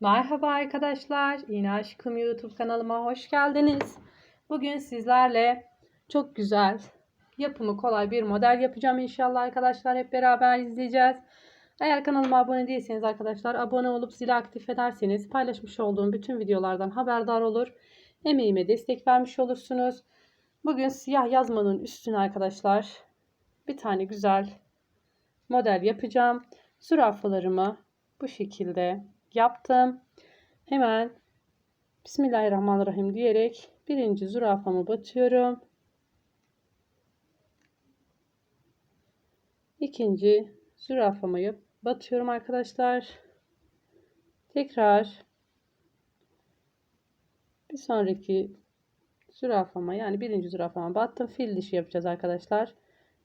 Merhaba arkadaşlar, İğne Aşkım YouTube kanalıma hoş geldiniz. Bugün sizlerle çok güzel, yapımı kolay bir model yapacağım inşallah arkadaşlar. Hep beraber izleyeceğiz. Eğer kanalıma abone değilseniz arkadaşlar abone olup zili aktif ederseniz paylaşmış olduğum bütün videolardan haberdar olur. Emeğime destek vermiş olursunuz. Bugün siyah yazmanın üstüne arkadaşlar bir tane güzel model yapacağım. Zürafalarımı bu şekilde yaptım. Hemen Bismillahirrahmanirrahim diyerek birinci zürafamı batıyorum. İkinci zürafamı yap batıyorum arkadaşlar. Tekrar bir sonraki zürafama yani birinci zürafama battım. Fil dişi yapacağız arkadaşlar.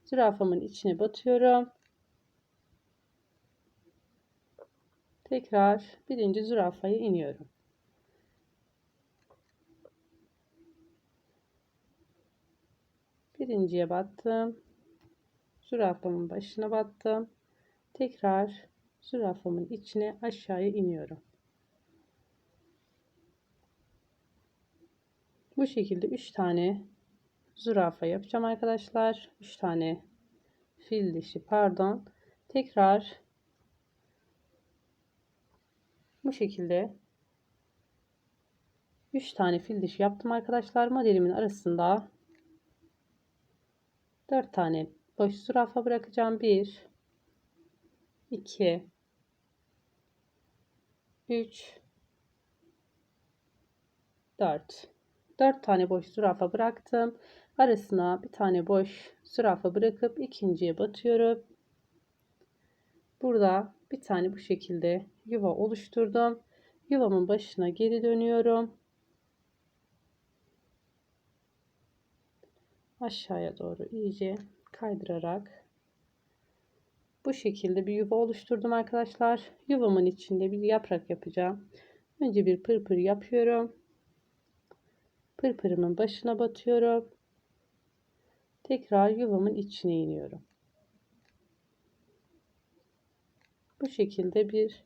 Zürafamın içine batıyorum. Tekrar birinci zürafaya iniyorum. Birinciye battım. Zürafamın başına battım. Tekrar zürafamın içine aşağıya iniyorum. Bu şekilde 3 tane zürafa yapacağım arkadaşlar. 3 tane fil dişi pardon. Tekrar bu şekilde 3 tane fil dişi yaptım arkadaşlar. Modelimin arasında 4 tane boş zürafa bırakacağım. 1 2 3 4 4 tane boş zürafa bıraktım. Arasına bir tane boş zürafa bırakıp ikinciye batıyorum. Burada bir tane bu şekilde yuva oluşturdum. Yuvamın başına geri dönüyorum. Aşağıya doğru iyice kaydırarak bu şekilde bir yuva oluşturdum arkadaşlar. Yuvamın içinde bir yaprak yapacağım. Önce bir pırpır yapıyorum. Pırpırımın başına batıyorum. Tekrar yuvamın içine iniyorum. Bu şekilde bir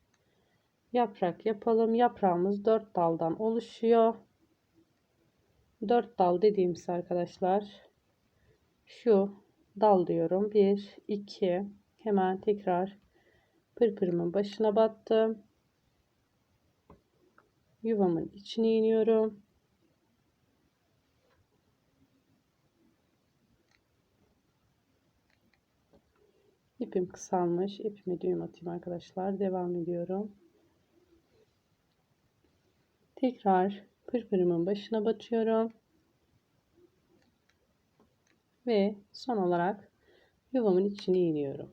yaprak yapalım. Yaprağımız 4 daldan oluşuyor. 4 dal dediğimiz arkadaşlar şu dal diyorum. 1 2 hemen tekrar pırpırımın başına battım. Yuvamın içine iniyorum. İpim kısalmış. İpime düğüm atayım arkadaşlar. Devam ediyorum. Tekrar pırpırımın başına batıyorum. Ve son olarak yuvamın içine iniyorum.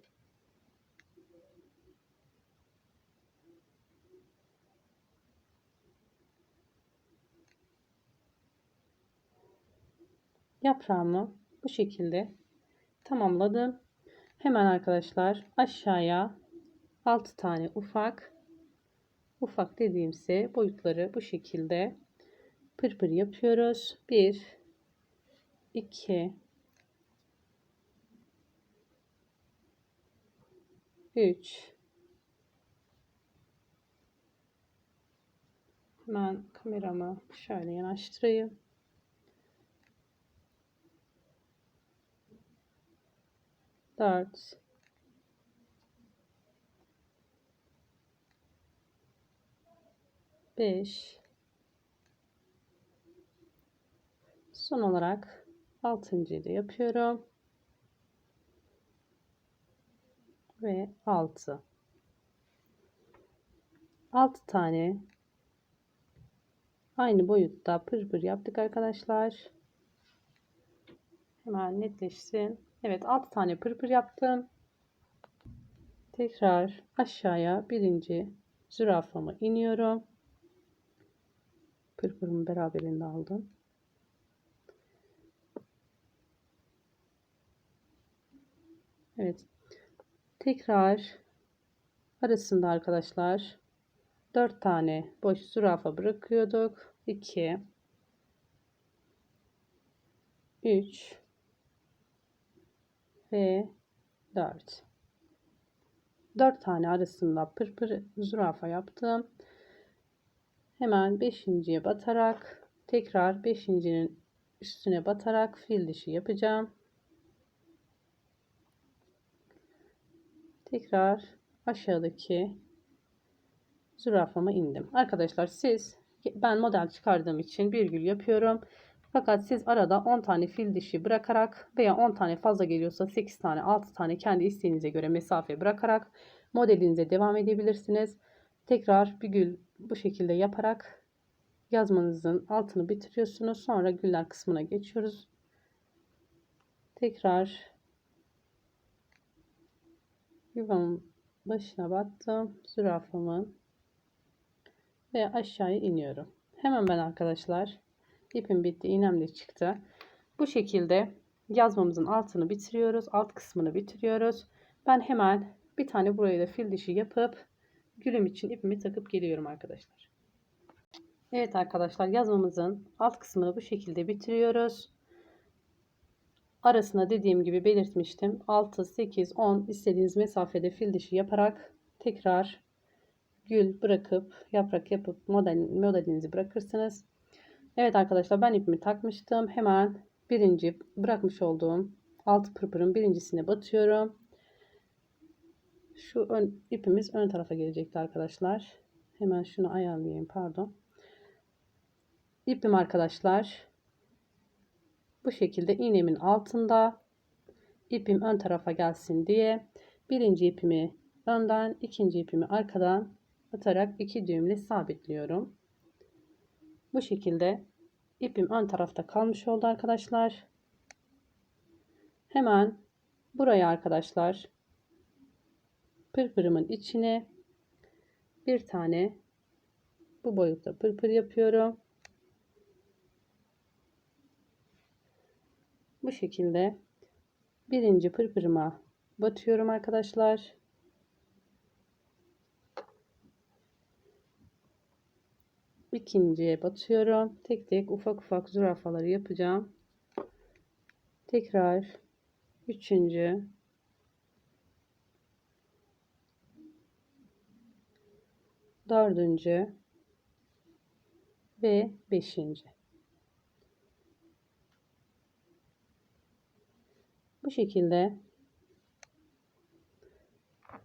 Yaprağımı bu şekilde tamamladım. Hemen arkadaşlar aşağıya 6 tane ufak ufak dediğimse boyutları bu şekilde pırpır yapıyoruz. 1 2 3 Hemen kameramı şöyle yanaştırayım. Dört. Beş. Son olarak altıncıyı da yapıyorum. Ve altı. Altı tane aynı boyutta pırpır yaptık arkadaşlar. Hemen netleşsin. Evet 6 tane pırpır yaptım. Tekrar aşağıya birinci zürafama iniyorum. Pırpırımı beraberinde aldım. Evet. Tekrar arasında arkadaşlar 4 tane boş zürafa bırakıyorduk. 2 3 ve 4. 4 tane arasında pırpır zürafa yaptım. Hemen beşinciye batarak tekrar beşincinin üstüne batarak fil dişi yapacağım. Tekrar aşağıdaki zürafama indim. Arkadaşlar siz ben model çıkardığım için virgül yapıyorum. Fakat siz arada 10 tane fil dişi bırakarak veya 10 tane fazla geliyorsa 8 tane 6 tane kendi isteğinize göre mesafe bırakarak modelinize devam edebilirsiniz. Tekrar bir gül bu şekilde yaparak yazmanızın altını bitiriyorsunuz. Sonra güller kısmına geçiyoruz. Tekrar yuvamın başına battım. Zürafamın ve aşağıya iniyorum. Hemen ben arkadaşlar ipim bitti, iğnem de çıktı. Bu şekilde yazmamızın altını bitiriyoruz. Alt kısmını bitiriyoruz. Ben hemen bir tane buraya da fil dişi yapıp gülüm için ipimi takıp geliyorum arkadaşlar. Evet arkadaşlar yazmamızın alt kısmını bu şekilde bitiriyoruz. Arasına dediğim gibi belirtmiştim. 6, 8, 10 istediğiniz mesafede fil dişi yaparak tekrar gül bırakıp yaprak yapıp model, modelinizi bırakırsınız. Evet arkadaşlar ben ipimi takmıştım. Hemen birinci bırakmış olduğum alt pırpırın birincisine batıyorum. Şu ön, ipimiz ön tarafa gelecekti arkadaşlar. Hemen şunu ayarlayayım pardon. İpim arkadaşlar bu şekilde iğnemin altında ipim ön tarafa gelsin diye birinci ipimi önden ikinci ipimi arkadan atarak iki düğümle sabitliyorum. Bu şekilde ipim ön tarafta kalmış oldu arkadaşlar. Hemen buraya arkadaşlar pırpırımın içine bir tane bu boyutta pırpır yapıyorum. Bu şekilde birinci pırpırıma batıyorum arkadaşlar. ikinciye batıyorum. Tek tek ufak ufak zürafaları yapacağım. Tekrar üçüncü dördüncü ve beşinci. Bu şekilde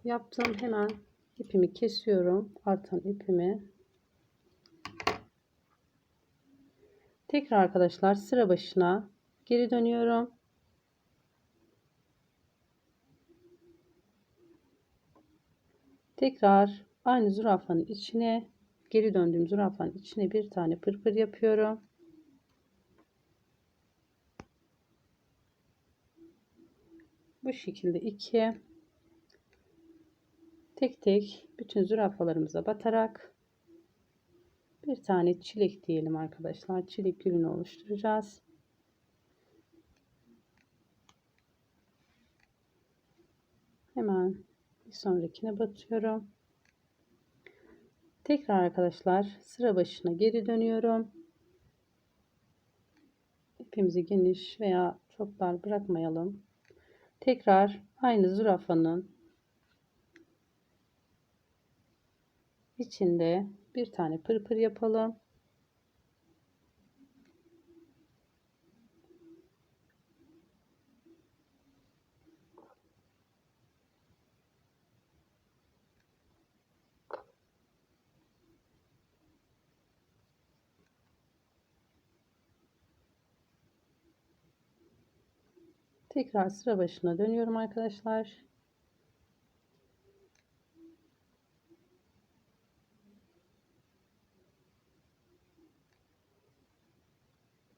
yaptım. Hemen ipimi kesiyorum. Artan ipimi Tekrar arkadaşlar sıra başına geri dönüyorum. Tekrar aynı zürafanın içine geri döndüğüm zürafanın içine bir tane pırpır yapıyorum. Bu şekilde iki tek tek bütün zürafalarımıza batarak bir tane çilek diyelim arkadaşlar. Çilek gülünü oluşturacağız. Hemen bir sonrakine batıyorum. Tekrar arkadaşlar sıra başına geri dönüyorum. İpimizi geniş veya çok dar bırakmayalım. Tekrar aynı zürafanın içinde bir tane pırpır yapalım. Tekrar sıra başına dönüyorum arkadaşlar.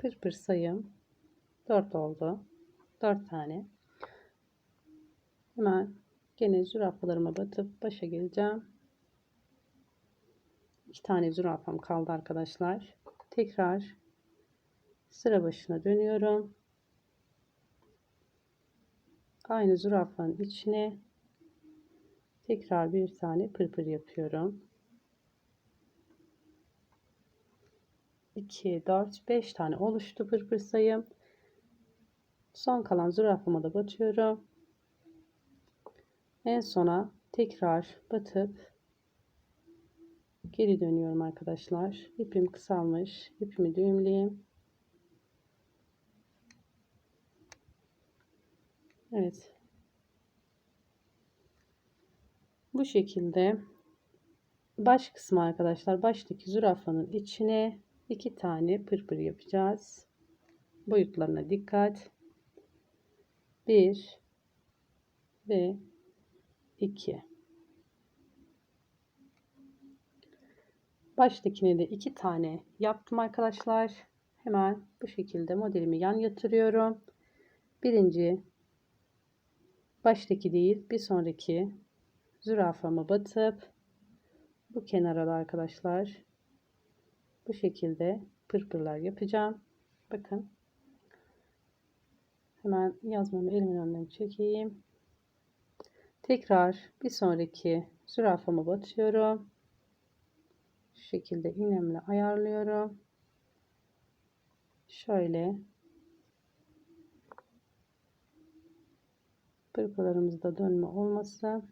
pırpır sayım 4 oldu. 4 tane. Hemen gene zürafalarıma batıp başa geleceğim. 2 tane zürafam kaldı arkadaşlar. Tekrar sıra başına dönüyorum. Aynı zürafanın içine tekrar bir tane pırpır yapıyorum. 2, 4, 5 tane oluştu pırpır sayım. Son kalan zürafama da batıyorum. En sona tekrar batıp geri dönüyorum arkadaşlar. İpim kısalmış. İpimi düğümleyeyim. Evet. Bu şekilde baş kısmı arkadaşlar baştaki zürafanın içine iki tane pırpır yapacağız. Boyutlarına dikkat. 1 ve 2 baştakine de iki tane yaptım arkadaşlar hemen bu şekilde modelimi yan yatırıyorum birinci baştaki değil bir sonraki zürafamı batıp bu kenara da arkadaşlar bu şekilde pırpırlar yapacağım. Bakın. Hemen yazmamı elimin önüne çekeyim. Tekrar bir sonraki zürafamı batıyorum. Şu şekilde iğnemle ayarlıyorum. Şöyle pırpırlarımızda dönme olması.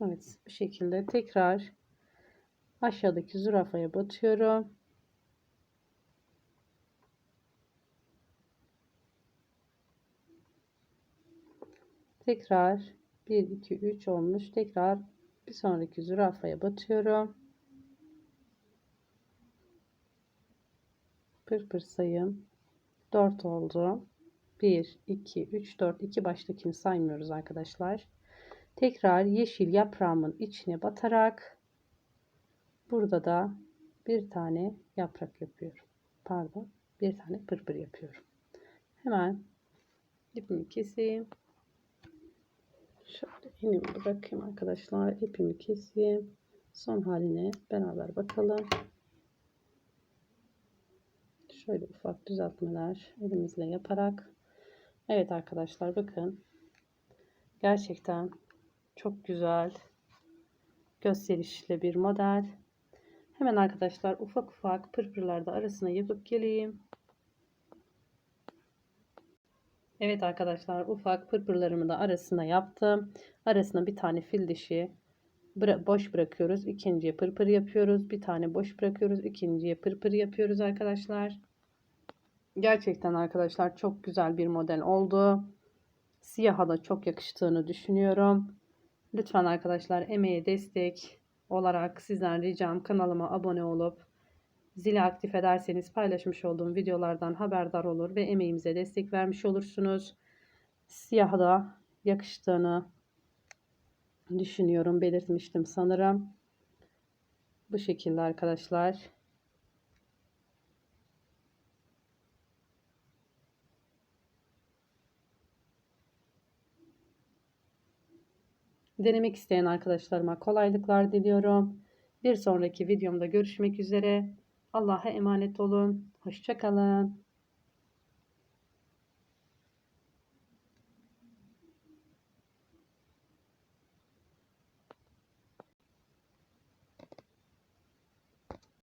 Evet bu şekilde tekrar aşağıdaki zürafaya batıyorum. Tekrar 1 2 3 olmuş. Tekrar bir sonraki zürafaya batıyorum. Pırpır sayım 4 oldu 1 2 3 4 2 baştakini saymıyoruz arkadaşlar tekrar yeşil yaprağımın içine batarak burada da bir tane yaprak yapıyorum pardon bir tane pırpır yapıyorum hemen ipimi keseyim Şöyle iğnemi bırakayım arkadaşlar. ipimi keseyim. Son haline beraber bakalım. Şöyle ufak düzeltmeler elimizle yaparak. Evet arkadaşlar bakın. Gerçekten çok güzel gösterişli bir model. Hemen arkadaşlar ufak ufak pırpırlarda arasına yapıp geleyim. Evet arkadaşlar ufak pırpırlarımı da arasına yaptım. Arasına bir tane fil dişi boş bırakıyoruz. İkinciye pırpır yapıyoruz. Bir tane boş bırakıyoruz. İkinciye pırpır yapıyoruz arkadaşlar. Gerçekten arkadaşlar çok güzel bir model oldu. Siyaha da çok yakıştığını düşünüyorum. Lütfen arkadaşlar emeğe destek olarak sizden ricam kanalıma abone olup Zili aktif ederseniz paylaşmış olduğum videolardan haberdar olur ve emeğimize destek vermiş olursunuz. Siyah da yakıştığını düşünüyorum. Belirtmiştim sanırım. Bu şekilde arkadaşlar. Denemek isteyen arkadaşlarıma kolaylıklar diliyorum. Bir sonraki videomda görüşmek üzere. Allah'a emanet olun. Hoşçakalın.